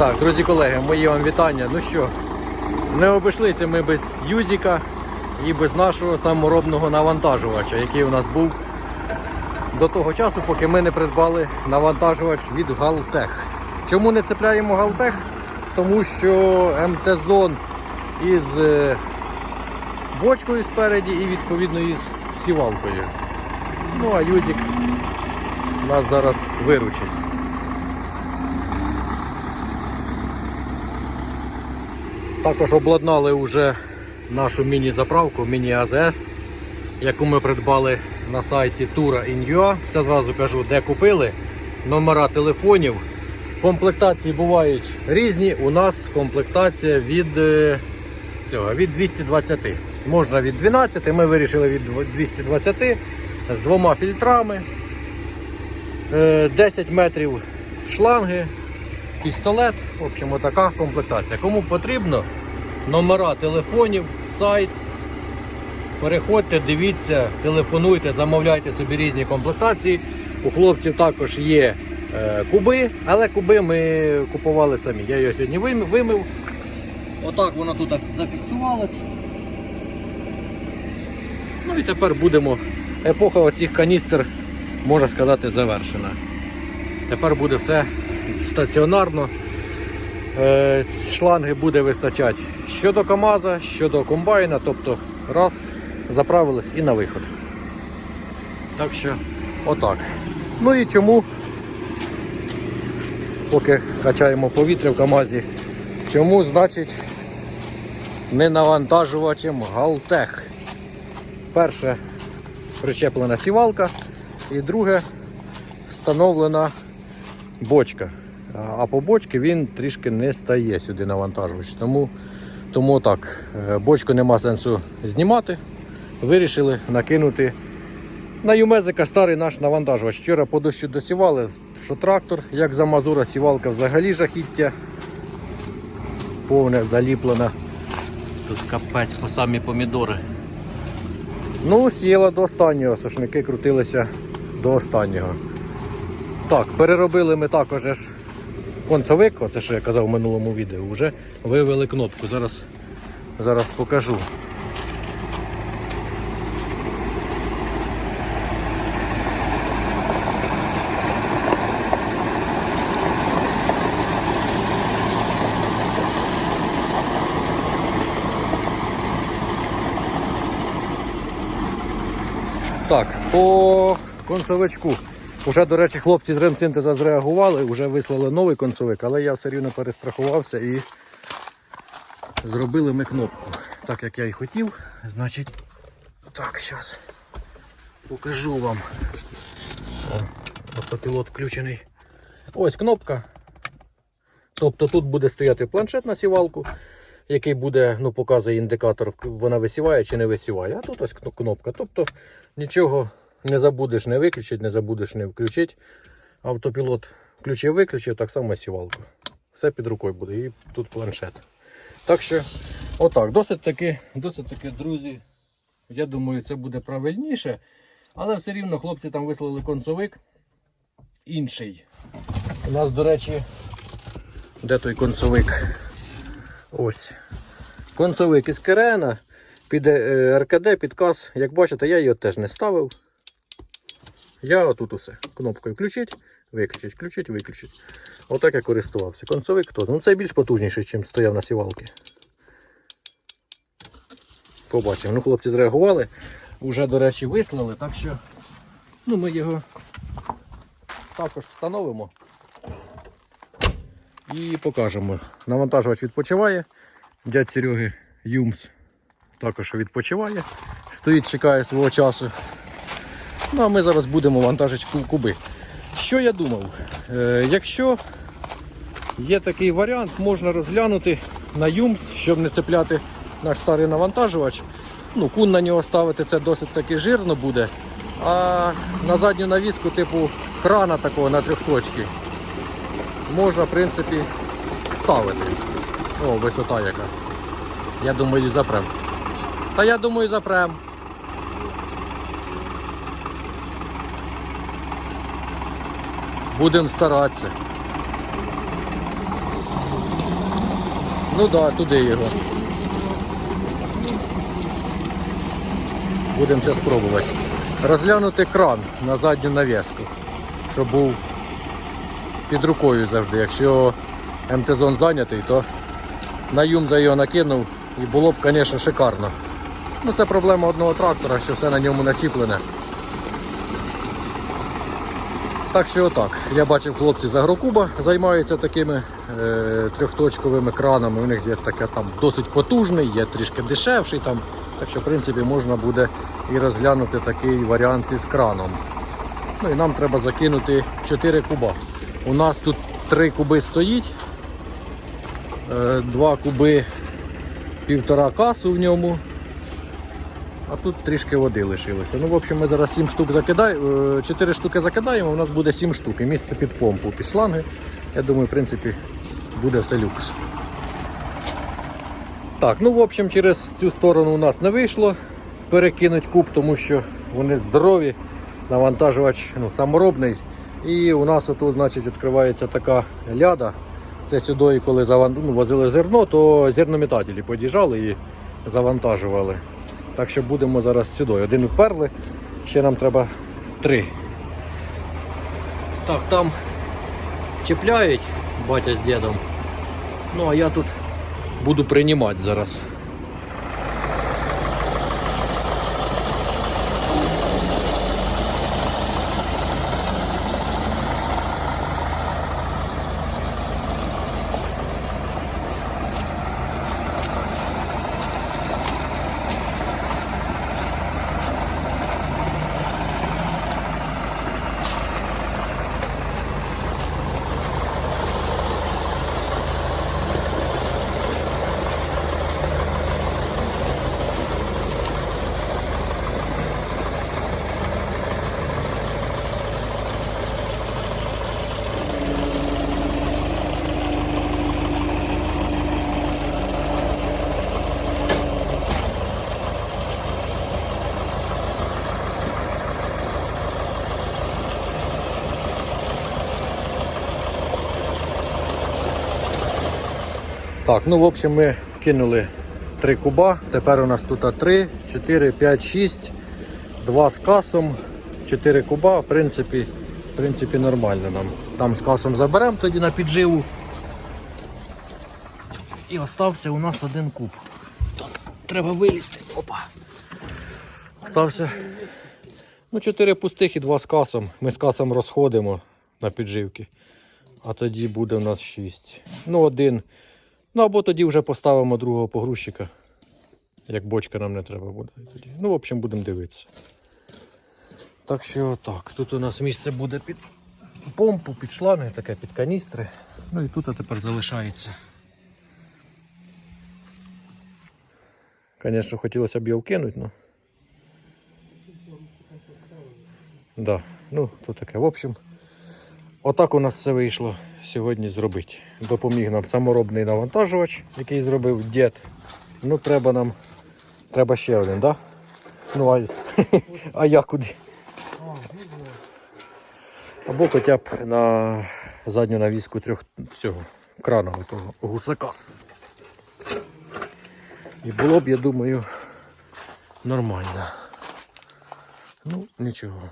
Так, друзі колеги, мої вам вітання. Ну що, не обійшлися ми без Юзіка і без нашого саморобного навантажувача, який у нас був до того часу, поки ми не придбали навантажувач від Галтех. Чому не цепляємо Галтех? Тому що МТ-зон із е, бочкою спереді і відповідно із сівалкою. Ну а Юзік нас зараз виручить. Також обладнали вже нашу міні-заправку, міні-АЗС, яку ми придбали на сайті Tura.in.ua. Це зразу кажу, де купили. Номера телефонів. Комплектації бувають різні. У нас комплектація від, е, цього, від 220. Можна від 12, ми вирішили від 220 з двома фільтрами. Е, 10 метрів шланги, пістолет. В общем, така комплектація. Кому потрібно, номера телефонів, сайт. Переходьте, дивіться, телефонуйте, замовляйте собі різні комплектації. У хлопців також є е, куби, але куби ми купували самі. Я його сьогодні вимив. Отак воно тут зафіксувалось. Ну і тепер будемо. Епоха оцих каністр, можна сказати, завершена. Тепер буде все стаціонарно. Е, Шланги буде вистачати щодо КАМАЗа, щодо комбайна, тобто раз заправились і на виход. Так що, отак. Ну і чому, поки качаємо повітря в КАМАЗі, чому, значить, не навантажувачем Галтех. Перше причеплена сівалка і друге встановлена бочка. А по бочці він трішки не стає сюди навантажувач. Тому, тому так, е, бочку нема сенсу знімати. Вирішили накинути на Юмезика старий наш навантажувач. Вчора по дощу досівали, що трактор, як за мазура, сівалка взагалі жахіття. Повне заліплена. Тут капець по самі помідори. Ну, сіяла до останнього, сушники крутилися до останнього. Так, переробили ми також ж концовик, оце що я казав в минулому відео, вже вивели кнопку. Зараз, зараз покажу. Так, по концовичку. Уже, до речі, хлопці з ремсинтеза зреагували, вже вислали новий концовик, але я все рівно перестрахувався і зробили ми кнопку. Так як я і хотів. Значить, так, зараз покажу вам. Автопілот включений. Ось кнопка. Тобто тут буде стояти планшет на сівалку, який буде, ну, показує індикатор, вона висіває чи не висіває. А тут ось кнопка. Тобто нічого не забудеш не виключити, не забудеш не включити. Автопілот включив, виключив, так само сівалку. Все під рукою буде. І тут планшет. Так що, отак, досить таки, досить таки, друзі. Я думаю, це буде правильніше. Але все рівно хлопці там вислали концовик інший. У нас, до речі, де той концовик? Ось. Концовик із Керена, під е, РКД, підказ. Як бачите, я його теж не ставив. Я отут усе. Кнопкою включить, виключить, включить, виключить. Отак я користувався. Концовик то. Ну цей більш потужніший, ніж стояв на сівалки. Побачимо. Ну, хлопці зреагували. Уже, до речі, вислали, так що ну, ми його також встановимо і покажемо. Навантажувач відпочиває. Дядь Сереги Юмс також відпочиває. Стоїть, чекає свого часу. Ну а ми зараз будемо вантажити куби. Що я думав? Е, якщо є такий варіант, можна розглянути на Юмс, щоб не цепляти наш старий навантажувач. Ну, кун на нього ставити це досить таки жирно буде. А на задню навіску, типу крана такого на трьохточки, можна, в принципі, ставити. О, висота яка. Я думаю, запрем. Та я думаю, запрем. Будемо старатися. Ну так, да, туди його. Будемо зараз спробувати. Розглянути кран на задню нав'язку, щоб був під рукою завжди. Якщо МТ-зон зайнятий, то на юмза його накинув і було б, звісно, шикарно. Ну це проблема одного трактора, що все на ньому начіплене. Так що отак. Я бачив, хлопці з Агрокуба займаються такими е, трьохточковими кранами. У них є таке там досить потужний, є трішки дешевший там. Так що, в принципі, можна буде і розглянути такий варіант із краном. Ну і нам треба закинути 4 куба. У нас тут 3 куби стоїть, 2 куби півтора касу в ньому. А тут трішки води лишилося. Ну, в общем, ми зараз 7 штук закидаємо, 4 штуки закидаємо, у нас буде 7 штук. І місце під помпу, під шланги. Я думаю, в принципі, буде все люкс. Так, ну в общем, через цю сторону у нас не вийшло перекинути куб, тому що вони здорові, навантажувач ну, саморобний. І у нас отут, значить, відкривається така ляда. Це сюди, коли заван... ну, возили зерно, то зернометателі під'їжджали і завантажували. Так що будемо зараз сюди. Один вперли, ще нам треба три. Так, там чіпляють батя з дідом. Ну а я тут буду приймати зараз. Так, ну в общем ми вкинули 3 куба. Тепер у нас тут 3, 4, 5, 6, 2 з касом, 4 куба, в принципі, в принципі нормально нам. Там з касом заберемо тоді на підживу. І остався у нас один куб. Так, треба вилізти. Опа. Остався. Ну, 4 пустих і 2 з касом. Ми з касом розходимо на підживки. А тоді буде у нас 6. Ну, один. Ну або тоді вже поставимо другого погрузчика. Як бочка нам не треба буде. Тоді. Ну, в общем, будемо дивитися. Так що так, тут у нас місце буде під помпу, під шланги, таке під каністри. Ну і тут тепер залишається. Звісно, хотілося б його вкинути, але. Да. Ну, то таке. В общем, отак у нас все вийшло сьогодні зробити. Допоміг нам саморобний навантажувач, який зробив дід. Ну, треба нам. Треба ще один? Да? Ну, а, а я куди? Або хоча б на задню навіску трьох цього кранового того гусака. І було б, я думаю, нормально. Ну, нічого.